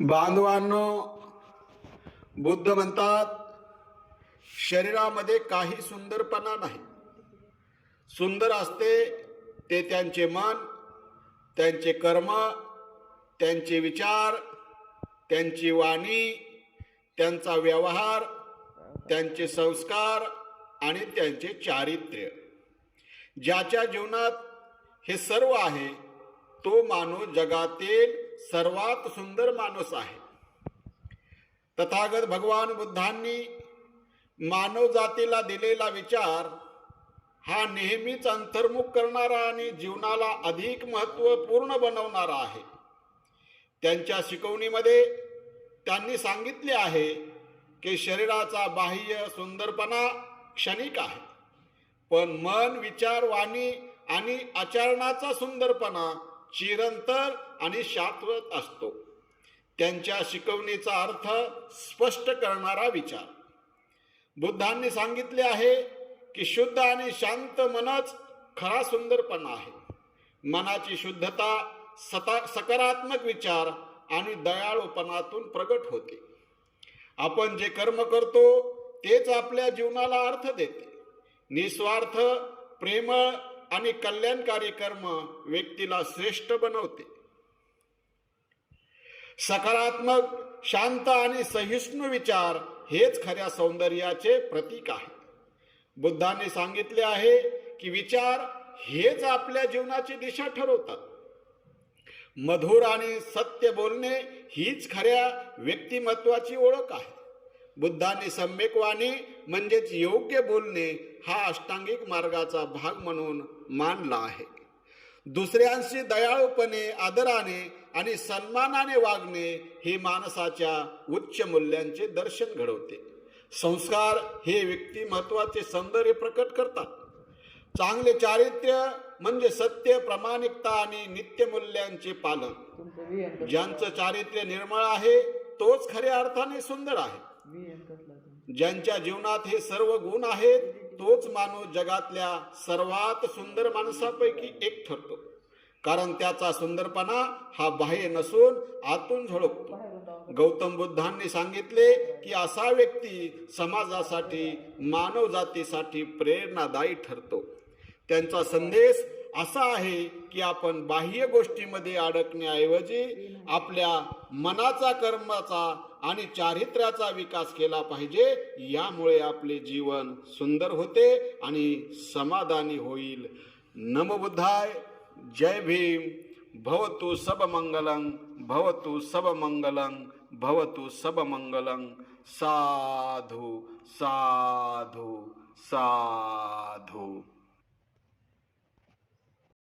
बांधवांनो बुद्ध म्हणतात शरीरामध्ये काही सुंदरपणा नाही. सुंदर असते ते त्यांचे मन त्यांचे कर्म त्यांचे विचार त्यांची वाणी त्यांचा व्यवहार त्यांचे संस्कार आणि त्यांचे चारित्र्य. ज्याच्या जीवनात हे सर्व आहे तो माणूस जगातील सर्वात सुंदर माणूस आहे. तथागत भगवान बुद्धांनी मानव जातीला दिलेला विचार हा नेहमीच अंतर्मुख करणारा आणि जीवनाला अधिक महत्त्वपूर्ण बनवणारा आहे. त्यांच्या शिकवणीमध्ये त्यांनी सांगितले आहे की शरीराचा बाह्य सुंदरपणा क्षणिक आहे पण मन विचार वाणी आणि आचरणाचा सुंदरपणा चिरंतर आणि शाश्वत असतो. त्यांच्या शिकवणीचा अर्थ स्पष्ट करणारा विचार. बुद्धांनी सांगितले आहे की शुद्ध आणि शांत मनच खरा सुंदरपणा आहे. मनाची शुद्धता सता सकारात्मक विचार आणि दयाळूपणातून प्रगट होते. आपण जे कर्म करतो तेच आपल्या जीवनाला अर्थ देते. निस्वार्थ प्रेमळ आणि कल्याणकारी कर्म व्यक्तीला श्रेष्ठ बनवते. सकारात्मक शांत आणि सहिष्णू विचार हेच खऱ्या सौंदर्याचे प्रतीक आहे बुद्धाने सांगितले आहे की विचार हेच आपल्या जीवनाची दिशा ठरवतात. मधुर आणि सत्य बोलणे हीच खऱ्या व्यक्तिमत्वाची ओळख आहे. बुद्धाने सम्यकवाणी म्हणजेच योग्य बोलणे हा अष्टांगिक मार्गाचा भाग म्हणून मानला आहे. दुसऱ्यांशी दयाळूपणे आदराने आणि सन्मानाने वागणे हे माणसाच्या उच्च मूल्यांचे दर्शन घडवते. संस्कार हे व्यक्तिमत्वाचे सौंदर्य प्रकट करतात. चांगले चारित्र्य म्हणजे सत्य प्रामाणिकता आणि नित्यमूल्यांचे पालन. ज्यांचं चारित्र्य निर्मळ आहे तोच खऱ्या अर्थाने सुंदर आहे. ज्यांच्या जीवनात हे सर्व गुण आहेत तोच माणूस जगातल्या सर्वात सुंदर माणसापैकी एक ठरतो. कारण त्याचा सुंदरपणा हा बाह्य नसून आतून झळकतो. गौतम बुद्धांनी सांगितले की असा व्यक्ती समाजासाठी मानव जातीसाठी प्रेरणादायी ठरतो. त्यांचा संदेश असा आहे की आपण बाह्य गोष्टीमध्ये अडकण्याऐवजी आपल्या मनाचा कर्माचा आणि चारित्र्याचा विकास केला पाहिजे यामुळे आपले जीवन सुंदर होते आणि समाधानी होईल. नमबुद्धाय जय भीम. भवतु सबमंगलं भवतु सबमंगलं भवतु सबमंगलं साधु साधु साधु.